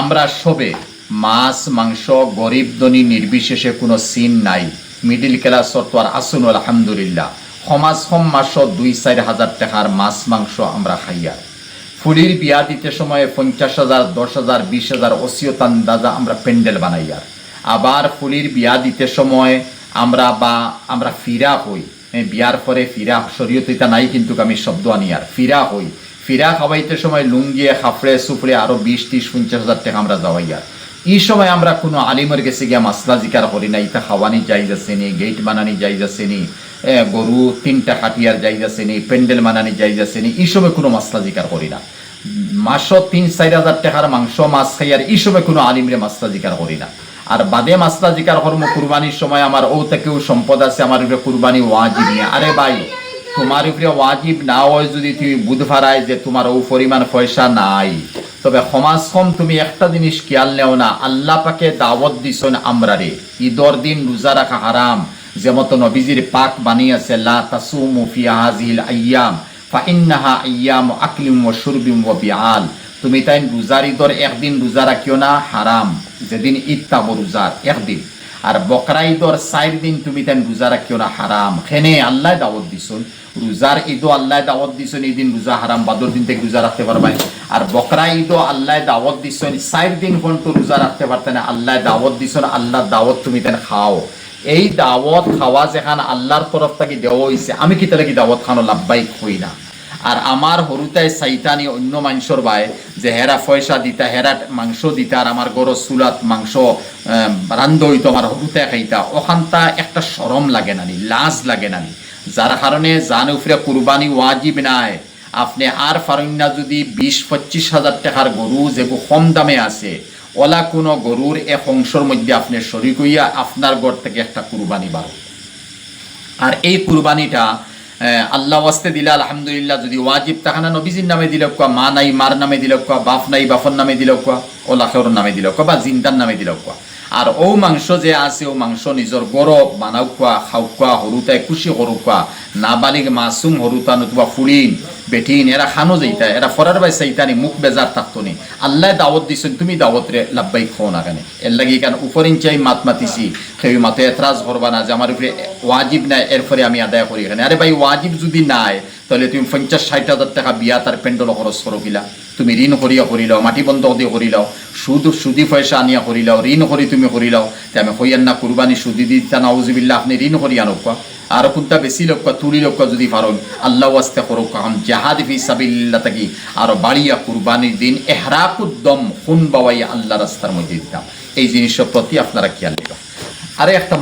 আমরা সবে মাছ, মাংস, গরিব, ধনী, নির্বিশেষে কোনো সিন নাই। মিডিল ক্লাসর তো আর আসুন, আলহামদুলিল্লাহ। সমাজ সম মাসত দুই চার হাজার টাকার মাছ, মাংস আমরা খাইয়ার ফুলির বিয়া দিতে সময়ে পঞ্চাশ হাজার, দশ হাজার, বিশ হাজার অসিয়ত আন্দাজা আমরা প্যান্ডেল বানাইয়ার আবার ফুলির বিয়া দিতে সময় আমরা বা আমরা ফিরা হই। বিয়ার পরে ফিরা শরীয়ত এটা নাই কিন্তু আমি শব্দ আনিয়ার ফিরা হই। ফিরা খাওয়াইতে সময় লুঙ্গিয়ে খাফড়ে সুফড়ে আরও বিশ, ত্রিশ, পঞ্চাশ হাজার টাকা আমরা যাওয়াইয়ার এই সময় আমরা কোনো আলিমের গেছে গিয়া মাসলা জিকার করি না। ইটা খাওয়ানি যাই যাচ্ছে নি, গেট বানানি যাই যাচ্ছে নি গরু তিনটা খাটিয়ার যাই যাচ্ছে নি, প্যান্ডেল বানানি যাই যাচ্ছে নি, এই সময় কোনো মাসলা জিকার করি না। মাসত তিন, চার হাজার টাকার মাংস, মাছ খাই আর এই সময় কোনো আলিমরে মাসলা জিকার করি না। আর বাদে মাসলা জিকার কর্ম কুরবানির সময় আমার ও থেকেও সম্পদ আছে, আমার কুরবানি ওয়াজিব নিয়ে আরে ভাই তোমার উপরে ওয়াজিব না হয় যদি তুমি বুধ ফারায় যে তোমার ও পরিমাণ পয়সা নাই। তবে সমাজ কম, তুমি একটা জিনিস খেয়াল নেও না, আল্লাহ পাকে দাওয়াত দিছেন আমরারে। ঈদর দিন রোজা রাখা হারাম। যেমত নবীজির পাক বানিয়েছে, লা তাসুমু ফি হাজিল আইয়াম ফাইন্নাহা আইয়াম আকলিম ও সুরবিম ও বিআল। তুমি তাই রোজার ঈদর একদিন রোজা রাখিও না, হারাম। যেদিন ঈদ তাব রোজার একদিন। আর বকরা ঈদর চার দিন তুমি তেন রোজা রাখিও না হারাম। খেনে আল্লাহ দাওয়াত দিছুন। রোজার ঈদও আল্লাহ দাওয়াত দিছুন, এই দিন রোজা হারাম, বাদর দিন থেকে রোজা রাখতে পারবাই। আর বকরা ঈদও আল্লাহ দাওয়াত দিছুন, চার দিন পর্যন্ত রোজা রাখতে পারতে না আল্লাহ দাওয়াত দিছুন, আল্লাহ দাওয়াত তুমি তেন খাও। এই দাওয়াত খাওয়া যেখান আল্লাহর তরফ থেকে দেওয়া হয়েছে আমি কি তাহলে কি দাওয়াত খানো লাভবাই হই না। আর আমার হরুতাই চাইতানি অন্য মাংসর বাই যে হেরা পয়সা দিতা হেরা মাংস দিতা, আর আমার গরো চুলাত মাংস রান্ধ হইতো আমার হরুতাই খাইতা। ওখানটা একটা সরম লাগে নানি, লাজ লাগে নানি। যার কারণে জান উফরে কুরবানি ওয়াজিব নাই। আপনি আর ফারন্যা যদি বিশ, পঁচিশ হাজার টাকার গরু যেগু কম দামে আছে ওলা কোনো গরুর এক অংশের মধ্যে আপনি শরিক হইয়া আপনার গড় থেকে একটা কুরবানি বাড়ো আর এই কুরবানিটা আল্লাহ ওয়াস্তে দিলে আলহামদুলিল্লাহ, যদি ওয়াজিব তাহানা নবীজির নামে দিল কোয়া মা নাই, মার নামে দিল কোয়া বাপ নাই বাফর নামে দিল কোয়া ও লাখের নামে দিল কোয়া বা জিন্দার নামে দিল কোয়া আর ও মাংস যে আছে, ও মাংস নিজের গরব বানাও কোয়া খাও কোয়া খুশি হরু কোয়া নাবালিক মাসুম হরুতা নতুবা ফুলিন বেটিন এরা খানো যাইতা এরা ফরার বাই সাইতানি মুখ বেজার থাকতো নি আল্লাহ দাওয়াত দিছেন, তুমি দাওয়াত রে লাভবাই খো না কেন এর লাগি কেন উপরিন চাই মাত মাতিছি, সেই মাতে এতরাজ করবা না যে আমার উপরে ওয়াজিব নাই এরপরে আমি আদায় করি এখানে আরে ভাই ওয়াজিব যদি নাই তাহলে তুমি পঞ্চাশ, ষাট হাজার টাকা বিয়া তার পেন্ডল খরচ করো কিলা। তুমি ঋণ করিয়া করিলাও মাটি বন্ধ দিয়ে করিলাও সুদ, সুদি পয়সা আনিয়া করিলাও ঋণ করি তুমি করিলাও তে আমি হইয়ান না কুরবানি সুদি দিতা নাউজিবিল্লা আপনি ঋণ করিয়া নোকা আর কোনটা বেশি লোক তুলি লোক যদি পারন আল্লাহ ওয়াস্তে করুক কারণ জাহাদ ফি সাবিল্লাহ থাকি। আর বাড়িয়া কুরবানির দিন এহরাকুদ্দম খুন বাওয়াইয়া আল্লাহ রাস্তার মধ্যে দিতাম এই জিনিসের প্রতি আপনারা খেয়াল দিলাম আরে একটা